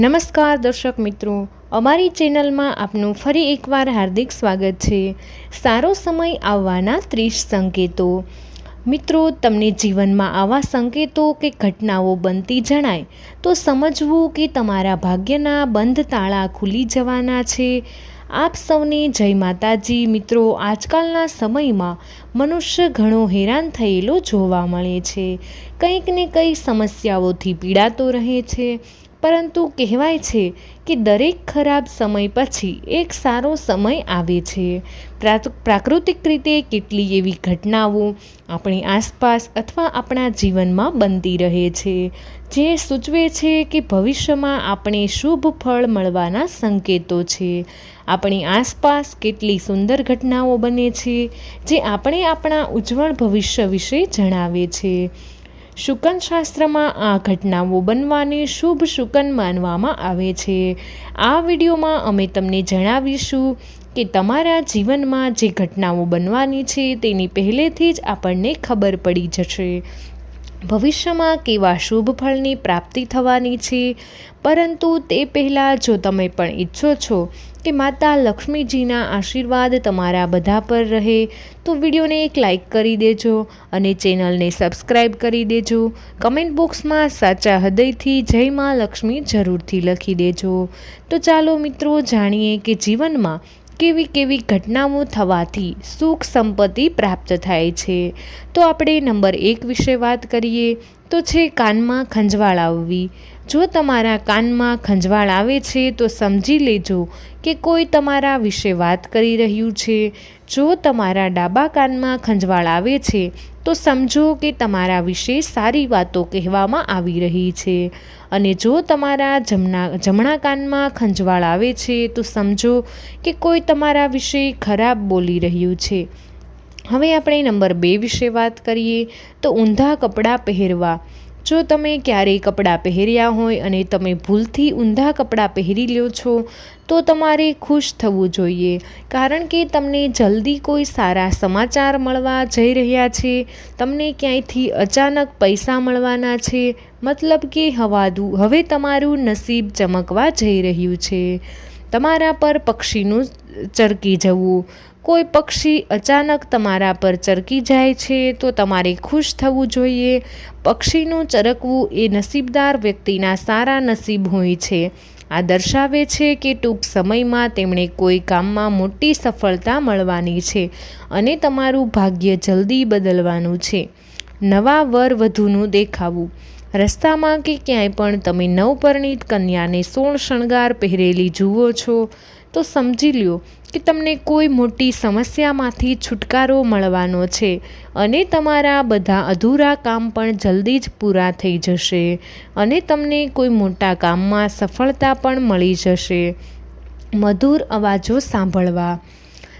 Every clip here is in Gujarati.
નમસ્કાર દર્શક મિત્રો, અમારી ચેનલમાં આપનું ફરી એકવાર હાર્દિક સ્વાગત છે. સારો સમય આવવાના ત્રીસ સંકેતો. મિત્રો, તમને જીવનમાં આવા સંકેતો કે ઘટનાઓ બનતી જણાય, તો સમજવું કે તમારા ભાગ્યના બંધ તાળા ખુલી જવાના છે. આપ સૌને જય માતાજી. મિત્રો, આજકાલના સમયમાં મનુષ્ય ઘણો હેરાન થયેલો જોવા મળે છે. કંઈક ને કંઈ સમસ્યાઓથી પીડાતો રહે છે. પરંતુ કહેવાય છે કે દરેક ખરાબ સમય પછી એક સારો સમય આવે છે. પ્રાકૃતિક રીતે કેટલી એવી ઘટનાઓ આપણી આસપાસ અથવા આપણા જીવનમાં બનતી રહે છે, જે સૂચવે છે કે ભવિષ્યમાં આપણે શુભ ફળ મળવાના સંકેતો છે. આપણી આસપાસ કેટલી સુંદર ઘટનાઓ બને છે, જે આપણે આપણા ઉજ્જવળ ભવિષ્ય વિશે જણાવે છે. શુકન શાસ્ત્રમાં આ ઘટનાઓ બનવાની શુભ શુકન માનવામાં આવે છે. આ વિડીયોમાં અમે તમને જણાવીશું કે તમારા જીવનમાં જે ઘટનાઓ બનવાની છે તેની પહેલેથી જ આપણને ખબર પડી જશે. ભવિષ્યમાં કેવા શુભ ફળની પ્રાપ્તિ થવાની છે? પરંતુ તે પહેલાં જો તમે પણ ઈચ્છો છો કે માતા લક્ષ્મીજીના આશીર્વાદ તમારા બધા પર રહે, તો વિડીયોને એક લાઈક કરી દેજો અને ચેનલને સબસ્ક્રાઈબ કરી દેજો. કમેન્ટ બોક્સમાં સાચા હૃદયથી જય માં લક્ષ્મી જરૂરથી લખી દેજો. તો ચાલો મિત્રો, જાણીએ કે જીવનમાં કેવી કેવી ઘટનાઓ થવાથી સુખ સંપત્તિ પ્રાપ્ત થાય છે. તો આપણે નંબર એક વિશે વાત કરીએ. તો છે કાનમાં ખંજવાળ આવવી. જો તમારા કાનમાં ખંજવાળ આવે છે, તો સમજી લેજો કે કોઈ તમારા વિશે વાત કરી રહ્યું છે. જો તમારા ડાબા કાનમાં ખંજવાળ આવે છે, તો સમજો કે તમારા વિશે સારી વાતો કહેવામાં આવી રહી છે. અને જો તમારા જમણા જમણા કાનમાં ખંજવાળ આવે છે, તો સમજો કે કોઈ તમારા વિશે ખરાબ બોલી રહ્યું છે. હવે આપણે નંબર બે વિશે વાત કરીએ, તો ઊંધા કપડાં પહેરવા. જો તમે ક્યારેય કપડાં પહેર્યા હોય અને તમે ભૂલથી ઊંધા કપડાં પહેરી લ્યો છો, તો તમારે ખુશ થવું જોઈએ. કારણ કે તમને જલ્દી કોઈ સારા સમાચાર મળવા જઈ રહ્યા છે, તમને ક્યાંયથી અચાનક પૈસા મળવાના છે, મતલબ કે હવાદું હવે તમારું નસીબ ચમકવા જઈ રહ્યું છે. તમારા પર પક્ષીનું ચરકી જવું કોઈ પક્ષી અચાનક તમારા પર ચરકી જાય છે, તો તમારે ખુશ થવું જોઈએ. પક્ષીનું ચરકવું એ નસીબદાર વ્યક્તિના સારા નસીબ હોય છે. આ દર્શાવે છે કે ટૂંક સમયમાં તેમણે કોઈ કામમાં મોટી સફળતા મળવાની છે અને તમારું ભાગ્ય જલ્દી બદલવાનું છે. નવા વર વધુનું દેખાવું. રસ્તામાં કે ક્યાંય પણ તમે નવપરણિત કન્યાને સોળ શણગાર પહેરેલી જુઓ છો. તો સમજી લ્યો કે તમને કોઈ મોટી સમસ્યામાંથી છુટકારો મળવાનો છે અને તમારા બધા અધૂરા કામ પણ જલ્દી જ પૂરા થઈ જશે અને તમને કોઈ મોટા કામમાં સફળતા પણ મળી જશે. મધુર અવાજો સાંભળવા.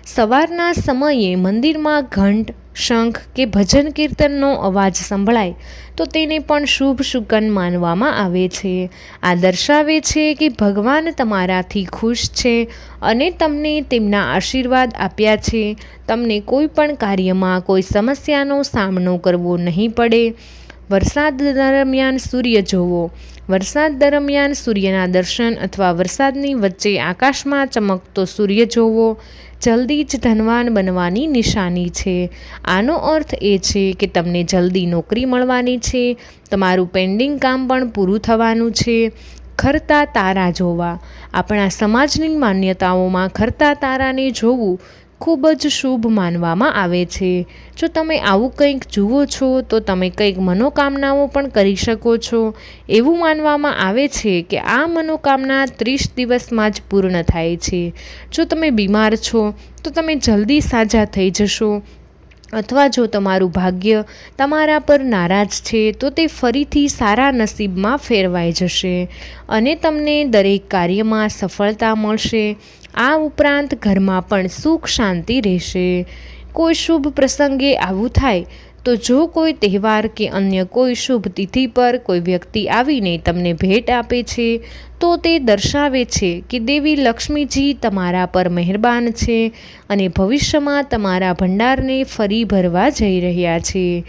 સવારના સમયે મંદિરમાં ઘંટ શંખ કે ભજન કીર્તનનો અવાજ સંભળાય, તો તેને પણ શુભ શુકન માનવામાં આવે છે. આ દર્શાવે છે કે ભગવાન તમારાથી ખુશ છે અને તમને તેમના આશીર્વાદ આપ્યા છે. તમને કોઈ પણ કાર્યમાં કોઈ સમસ્યાનો સામનો કરવો નહીં પડે. વરસાદ દરમિયાન સૂર્ય જોવો. વરસાદ દરમિયાન સૂર્યના દર્શન અથવા વરસાદની વચ્ચે આકાશમાં ચમકતો સૂર્ય જોવો. જલ્દી જ ધનવાન બનવાની નિશાની છે. આનો અર્થ એ છે કે તમને જલ્દી નોકરી મળવાની છે, તમારું પેન્ડિંગ કામ પણ પૂરું થવાનું છે. ખરતા તારા જોવા. આપણા સમાજની માન્યતાઓમાં ખરતા તારાને જોવું ખૂબ જ શુભ માનવામાં આવે છે. જો તમે આવું કંઈક જુઓ છો, તો તમે કંઈક મનોકામનાઓ પણ કરી શકો છો. એવું માનવામાં આવે છે કે આ મનોકામના ત્રીસ દિવસમાં જ પૂર્ણ થાય છે. જો તમે બીમાર છો, તો તમે જલ્દી સાજા થઈ જશો. અથવા જો તમારું ભાગ્ય તમારા પર નારાજ છે, તો તે ફરીથી સારા નસીબમાં ફેરવાઈ જશે અને તમને દરેક કાર્યમાં સફળતા મળશે. આ ઉપરાંત ઘરમાં પણ સુખ શાંતિ રહેશે. કોઈ શુભ પ્રસંગે આવું થાય, તો જો કોઈ તહેવાર કે અન્ય કોઈ શુભ તિથિ પર કોઈ વ્યક્તિ આવીને તમને ભેટ આપે છે, તો તે દર્શાવે છે કે દેવી લક્ષ્મીજી તમારા પર મહેરબાન છે અને ભવિષ્યમાં તમારા ભંડારને ફરી ભરવા જઈ રહ્યા છે.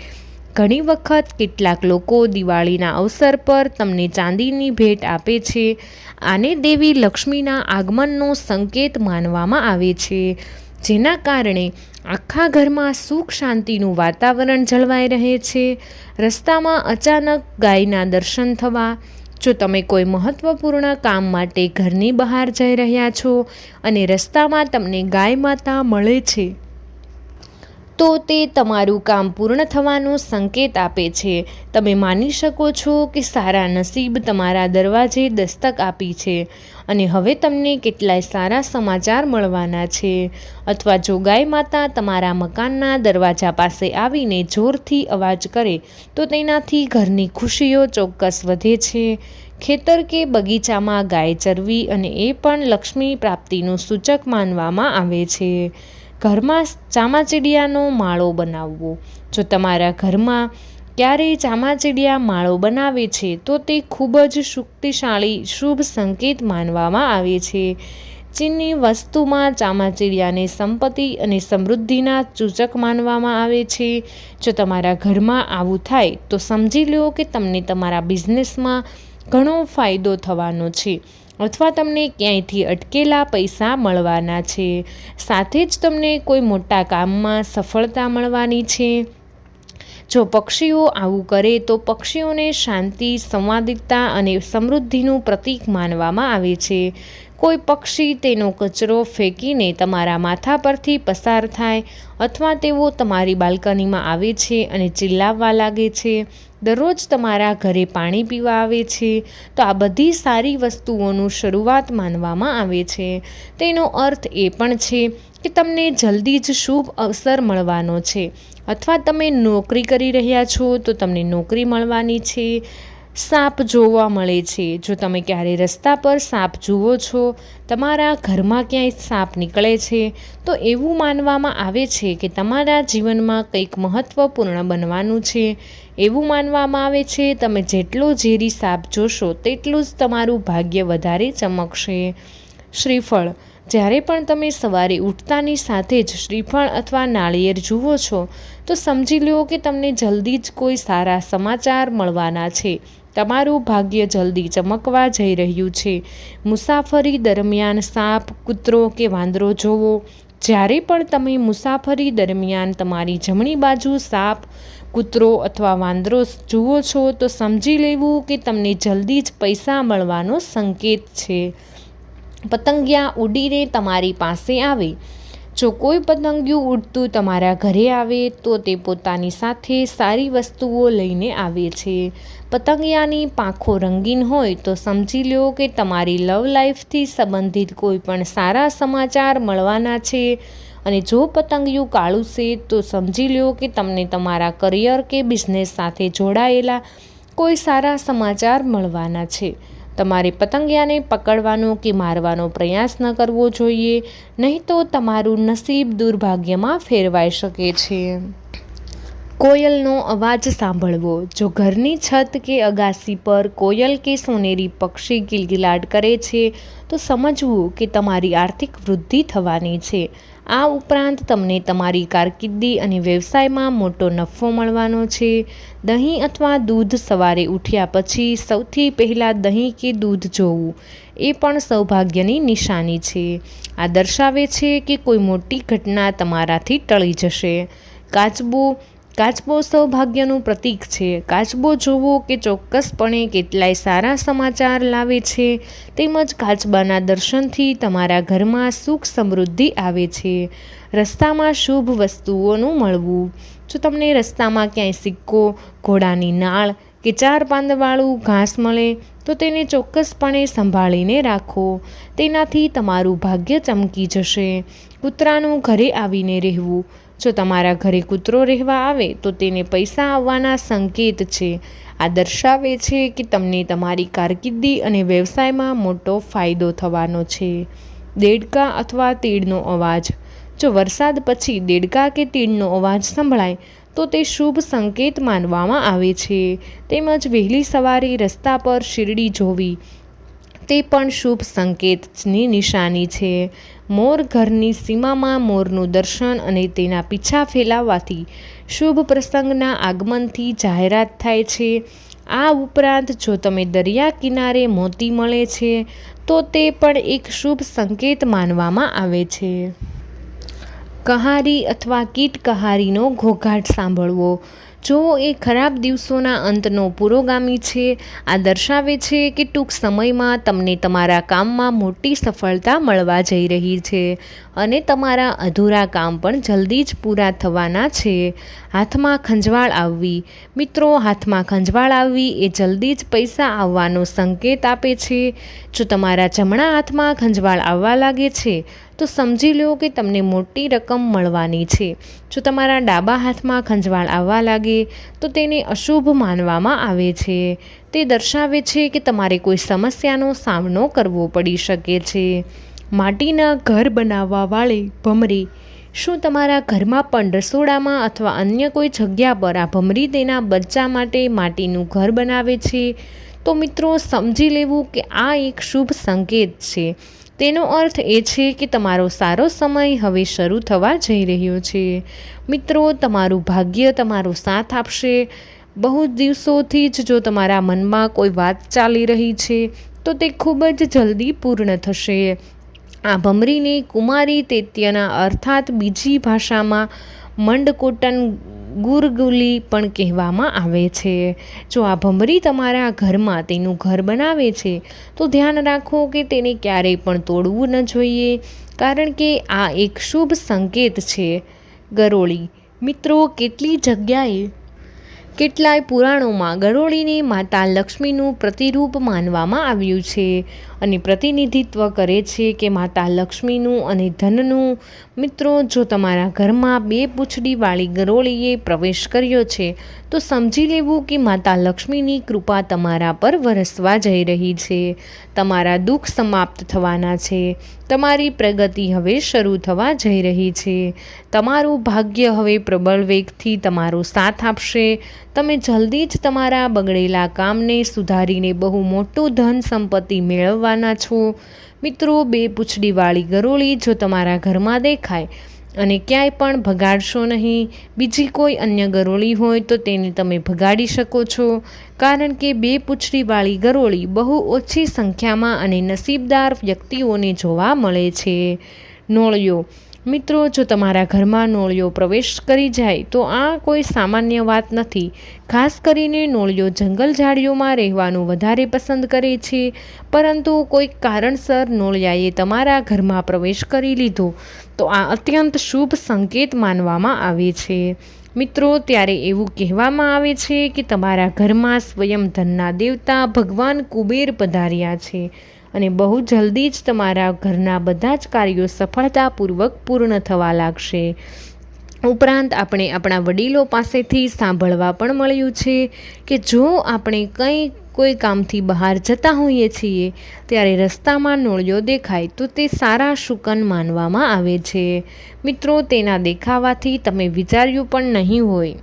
ઘણી વખત કેટલાક લોકો દિવાળીના અવસર પર તમને ચાંદીની ભેટ આપે છે. આને દેવી લક્ષ્મીના આગમનનો સંકેત માનવામાં આવે છે. જેના કારણે આખા ઘરમાં સુખ શાંતિનું વાતાવરણ જળવાઈ રહે છે. રસ્તામાં અચાનક ગાયના દર્શન થવા, જો તમે કોઈ મહત્ત્વપૂર્ણ કામ માટે ઘરની બહાર જઈ રહ્યા છો અને રસ્તામાં તમને ગાય માતા મળે છે. તો તે તમારું કામ પૂર્ણ થવાનો સંકેત આપે છે. તમે માની શકો છો કે સારા નસીબ તમારા દરવાજે દસ્તક આપી છે અને હવે તમને કેટલાય સારા સમાચાર મળવાના છે. અથવા જો ગાય માતા તમારા મકાનના દરવાજા પાસે આવીને જોરથી અવાજ કરે, તો તેનાથી ઘરની ખુશીઓ ચોક્કસ વધે છે. ખેતર કે બગીચામાં ગાય ચરવી અને એ પણ લક્ષ્મી પ્રાપ્તિનું સૂચક માનવામાં આવે છે. ઘરમાં ચામાચીડિયાનો માળો બનાવવો. જો તમારા ઘરમાં ક્યારેય ચામાચીડિયા માળો બનાવે છે, તો તે ખૂબ જ શક્તિશાળી, શુભ સંકેત માનવામાં આવે છે. ચીનની વસ્તુમાં ચામાચીડિયાને સંપત્તિ અને સમૃદ્ધિના સૂચક માનવામાં આવે છે. જો તમારા ઘરમાં આવું થાય, તો સમજી લો કે તમને તમારા બિઝનેસમાં ઘણો ફાયદો થવાનો છે. અથવા તમને ક્યાંયથી અટકેલા પૈસા મળવાના છે? સાથે જ તમને કોઈ મોટા કામમાં સફળતા મળવાની છે? જો પક્ષીઓ આવું કરે તો પક્ષીઓને શાંતિ, સંવાદિકતા અને સમૃદ્ધિનું પ્રતીક માનવામાં આવે છે. કોઈ પક્ષી તેનો કચરો ફેંકીને તમારા માથા પરથી પસાર થાય અથવા તેઓ તમારી બાલ્કનીમાં આવે છે અને ચિલ્લાવવા લાગે છે. દરરોજ તમારા ઘરે પાણી પીવા આવે છે, તો આ બધી સારી વસ્તુઓનું શરૂઆત માનવામાં આવે છે. તેનો અર્થ એ પણ છે કે તમને જલ્દી જ શુભ અવસર મળવાનો છે. અથવા તમે નોકરી કરી રહ્યા છો, તો તમને નોકરી મળવાની છે. સાપ જોવા મળે છે. જો તમે ક્યારે રસ્તા પર સાપ જુઓ છો, તમારા ઘરમાં ક્યાંય સાપ નીકળે છે, તો એવું માનવામાં આવે છે કે તમારા જીવનમાં કંઈક મહત્ત્વપૂર્ણ બનવાનું છે. એવું માનવામાં આવે છે, તમે જેટલો ઝેરી સાપ જોશો, તેટલું જ તમારું ભાગ્ય વધારે ચમકશે. શ્રીફળ. જ્યારે પણ તમે સવારે ઉઠતાની સાથે જ શ્રીફળ અથવા નાળિયેર જુઓ છો, તો સમજી લો કે તમને જલ્દી જ કોઈ સારા સમાચાર મળવાના છે. તમારું ભાગ્ય જલ્દી ચમકવા જઈ રહ્યું છે. મુસાફરી દરમિયાન સાપ, કૂતરો કે વાંદરો જોવો. જ્યારે પણ તમે મુસાફરી દરમિયાન તમારી જમણી બાજુ સાપ, કૂતરો અથવા વાંદરો જુઓ છો, તો સમજી લેવું કે તમને જલ્દી જ પૈસા મળવાનો સંકેત છે. પતંગિયા ઉડીને તમારી પાસે આવે. જો કોઈ પતંગિયું ઉડતું તમારા ઘરે આવે, તો તે પોતાની સાથે સારી વસ્તુઓ લઈને આવે છે. પતંગિયાની પાંખો રંગીન હોય, તો સમજી લો કે તમારી લવ લાઈફથી સંબંધિત કોઈ પણ સારા સમાચાર મળવાના છે. અને જો પતંગિયું કાળું છે, તો સમજી લો કે તમને તમારા કરિયર કે બિઝનેસ સાથે જોડાયેલા કોઈ સારા સમાચાર મળવાના છે. તમારે પતંગિયાને પકડવાનો કે મારવાનો પ્રયાસ ન કરવો જોઈએ, નહીં તો તમારું નસીબ દુર્ભાગ્યમાં ફેરવાઈ શકે છે. કોયલનો અવાજ સાંભળવો, જો ઘરની છત કે અગાસી પર કોયલ કે સોનેરી પક્ષી કિલકિલાટ કરે છે, તો સમજવું કે તમારી આર્થિક વૃદ્ધિ થવાની છે. આ ઉપરાંત તમને તમારી કારકિર્દી અને વ્યવસાયમાં મોટો નફો મળવાનો છે. દહીં અથવા દૂધ સવારે ઉઠ્યા પછી સૌથી પહેલાં દહીં કે દૂધ જોવું, એ પણ સૌભાગ્યની નિશાની છે. આ દર્શાવે છે કે કોઈ મોટી ઘટના તમારાથી ટળી જશે. કાચબો કાચબો સૌભાગ્યનું પ્રતીક છે. કાચબો જોવો કે ચોક્કસપણે કેટલાય સારા સમાચાર લાવે છે, તેમજ કાચબાના દર્શનથી તમારા ઘરમાં સુખ સમૃદ્ધિ આવે છે. રસ્તામાં શુભ વસ્તુઓનું મળવું. જો તમને રસ્તામાં ક્યાંય સિક્કો, ઘોડાની નાળ કે ચાર પાંદવાળું ઘાસ મળે, તો તેને ચોક્કસપણે સંભાળીને રાખો. તેનાથી તમારું ભાગ્ય ચમકી જશે. કૂતરાનું ઘરે આવીને રહેવું. જો તમારા ઘરે કૂતરો રહેવા આવે, તો તેને પૈસા આવવાના સંકેત છે. આ દર્શાવે છે કે તમને તમારી કારકિર્દી અને વ્યવસાયમાં મોટો ફાયદો થવાનો છે. દેડકા અથવા તીડનો અવાજ. જો વરસાદ પછી દેડકા કે તીડનો અવાજ સંભળાય, તો તે શુભ સંકેત માનવામાં આવે છે. તેમજ વહેલી સવારે રસ્તા પર શીરડી જોવી તે પણ શુભ સંકેતની નિશાની છે. મોર ઘરની સીમામાં મોરનું દર્શન અને તેના પીછા ફેલાવવાથી શુભ પ્રસંગના આગમનથી જાહેરાત થાય છે. આ ઉપરાંત જો તમે દરિયા કિનારે મોતી મળે છે, તો તે પણ એક શુભ સંકેત માનવામાં આવે છે. કહારી અથવા કીટ કહારીનો ઘોઘાટ સાંભળવો. જો એ ખરાબ દિવસોના અંતનો પુરોગામી છે, આ દર્શાવે છે કે ટૂંક સમયમાં તમને તમારા કામમાં મોટી સફળતા મળવા જઈ રહી છે અને તમારા અધૂરા કામ પણ જલ્દી જ પૂરા થવાના છે. હાથમાં ખંજવાળ આવવી. મિત્રો, હાથમાં ખંજવાળ આવવી એ જલ્દી જ પૈસા આવવાનો સંકેત આપે છે. જો તમારા જમણા હાથમાં ખંજવાળ આવવા લાગે છે તો સમજી લો કે તમને મોટી રકમ મળવાની છે. જો તમારા ડાબા હાથમાં ખંજવાળ આવવા લાગે, તો તેને અશુભ માનવામાં આવે છે. તે દર્શાવે છે કે તમારે કોઈ સમસ્યાનો સામનો કરવો પડી શકે છે. માટીના ઘર બનાવવાવાળી ભમરી. શું તમારા ઘરમાં પણ રસોડામાં અથવા અન્ય કોઈ જગ્યા પર આ ભમરી તેના બચ્ચા માટે માટીનું ઘર બનાવે છે? તો મિત્રો, સમજી લેવું કે આ એક શુભ સંકેત છે. તેનો અર્થ એ છે કે તમારો સારો સમય હવે શરૂ થવા જઈ રહ્યો છે. મિત્રો, તમારું ભાગ્ય તમારો સાથ આપશે. બહુ દિવસોથી જ જો તમારા મનમાં કોઈ વાત ચાલી રહી છે, તો તે ખૂબ જ જલ્દી પૂર્ણ થશે. આ ભમરીને કુમારી તૈત્યના અર્થાત બીજી ભાષામાં મંડકોટન ગુરગુલી પણ કહેવામાં આવે છે. જો આ ભમરી તમારા ઘરમાં તેનું ઘર બનાવે છે, તો ધ્યાન રાખો કે તેને ક્યારેય પણ તોડવું ન જોઈએ, કારણ કે આ એક શુભ સંકેત છે. ગરોળી, મિત્રો, કેટલી જગ્યાએ? કેટલાય પુરાણોમાં ગરોળીને માતા લક્ષ્મીનું પ્રતિરૂપ માનવામાં આવ્યું છે. અને પ્રતિનિધિત્વ કરે છે કે માતા લક્ષ્મીનું અને ધનનું. મિત્રો, જો તમારા ઘરમાં બે પૂંછડીવાળી ગરોળીએ પ્રવેશ કર્યો છે, તો સમજી લેવું કે માતા લક્ષ્મીની કૃપા તમારા પર વરસવા જઈ રહી છે. તમારા દુઃખ સમાપ્ત થવાના છે. તમારી પ્રગતિ હવે શરૂ થવા જઈ રહી છે. તમારું ભાગ્ય હવે પ્રબળ વેગથી તમારો સાથ આપશે. તમે જલ્દી જ તમારા બગડેલા કામને સુધારીને બહુ મોટું ધન સંપત્તિ મેળવવાના છો. મિત્રો, બે પૂંછડીવાળી ગરોળી જો તમારા ઘરમાં દેખાય અને ક્યાંય પણ ભગાડશો નહીં, બીજી કોઈ અન્ય ગરોળી હોય તો તેને તમે ભગાડી શકો છો. કારણ કે બે પૂંછડીવાળી ગરોળી બહુ ઓછી સંખ્યામાં અને નસીબદાર વ્યક્તિઓને જોવા મળે છે. નોળિયો મિત્રો, જો તમારા ઘરમાં નોળિયો પ્રવેશ કરી જાય, તો આ કોઈ સામાન્ય વાત નથી. ખાસ કરીને નોળિયો જંગલ ઝાડીઓમાં રહેવાનું વધારે પસંદ કરે છે. પરંતુ કોઈક કારણસર નોળિયાએ તમારા ઘરમાં પ્રવેશ કરી લીધો, તો આ અત્યંત શુભ સંકેત માનવામાં આવે છે. મિત્રો, ત્યારે એવું કહેવામાં આવે છે કે તમારા ઘરમાં સ્વયં ધનના દેવતા ભગવાન કુબેર પધાર્યા છે. અને બહુ જલ્દી જ તમારા ઘરના બધા જ કાર્યો સફળતાપૂર્વક પૂર્ણ થવા લાગશે. ઉપરાંત આપણે આપણા વડીલો પાસેથી સાંભળવા પણ મળ્યું છે કે જો આપણે કંઈ, કોઈ કામથી બહાર જતા હોઈએ છીએ, ત્યારે રસ્તામાં નોળિયો દેખાય તો તે સારા શુકન માનવામાં આવે છે. મિત્રો, તેના દેખાવાથી તમે વિચાર્યું પણ નહીં હોય.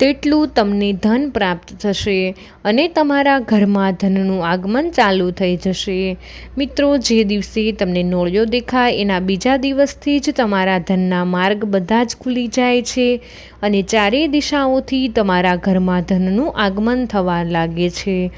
તેટલું તમને ધન પ્રાપ્ત થશે અને તમારા ઘરમાં ધનનું આગમન ચાલુ થઈ જશે. મિત્રો, જે દિવસે તમને નોળિયો દેખાય, એના બીજા દિવસથી જ તમારા ધનના માર્ગ બધા જ ખુલી જાય છે અને ચારેય દિશાઓથી તમારા ઘરમાં ધનનું આગમન થવા લાગે છે.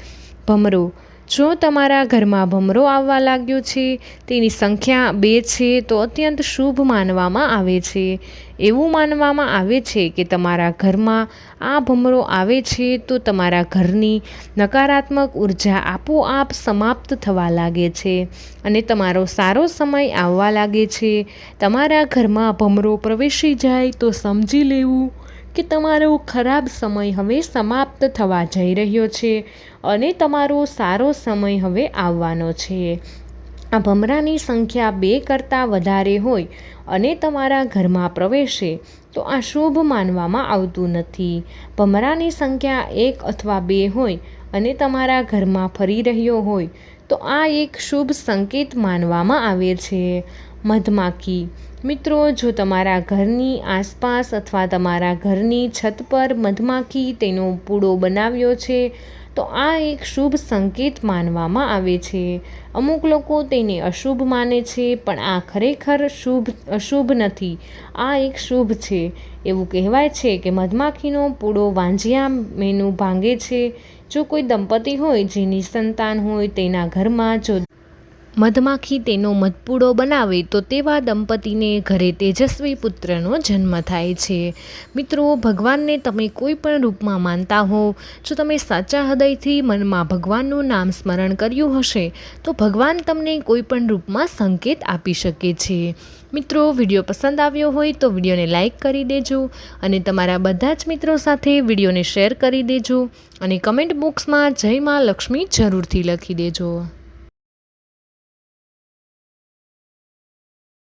ભમરો જો તમારા ઘરમાં ભમરો આવવા લાગ્યો છે, તેની સંખ્યા બે છે, તો અત્યંત શુભ માનવામાં આવે છે. એવું માનવામાં આવે છે કે તમારા ઘરમાં આ ભમરો આવે છે, તો તમારા ઘરની નકારાત્મક ઊર્જા આપોઆપ સમાપ્ત થવા લાગે છે અને તમારો સારો સમય આવવા લાગે છે. તમારા ઘરમાં ભમરો પ્રવેશી જાય તો સમજી લેવું કે તમારો ખરાબ સમય હવે સમાપ્ત થવા જઈ રહ્યો છે અને તમારો સારો સમય હવે આવવાનો છે. આ ભમરાની સંખ્યા બે કરતાં વધારે હોય અને તમારા ઘરમાં પ્રવેશે તો આ શુભ માનવામાં આવતું નથી. ભમરાની સંખ્યા એક અથવા બે હોય અને તમારા ઘરમાં ફરી રહ્યો હોય તો આ એક શુભ સંકેત માનવામાં આવે છે. મધમાખી મિત્રો, જો તમારા ઘરની આસપાસ અથવા તમારા ઘરની છત પર મધમાખી તેનો પૂડો બનાવ્યો છે, તો આ એક શુભ સંકેત માનવામાં આવે છે. અમુક લોકો તેને અશુભ માને છે, પણ આ ખરેખર શુભ, અશુભ નથી. આ એક શુભ છે. એવું કહેવાય છે કે મધમાખીનો પૂડો વાંજિયા મેનું ભાંગે છે. જો કોઈ દંપતી હોય જેની સંતાન હોય તેના ઘરમાં જો મધમાખી તેનો મધપૂડો બનાવે તો તેવા દંપતીને ઘરે તેજસ્વી પુત્રનો જન્મ થાય છે. મિત્રો, ભગવાનને તમે કોઈ પણ રૂપમાં માનતા હો, જો તમે સાચા હૃદયથી મનમાં ભગવાનનું નામ સ્મરણ કર્યું હશે, તો ભગવાન તમને કોઈ પણ રૂપમાં સંકેત આપી શકે છે. મિત્રો, વીડિયો પસંદ આવ્યો હોય તો વિડીયોને લાઇક કરી દેજો અને તમારા બધા જ મિત્રો સાથે વિડીયોને શેર કરી દેજો અને કમેન્ટ બોક્સમાં જય માં લક્ષ્મી જરૂરથી લખી દેજો.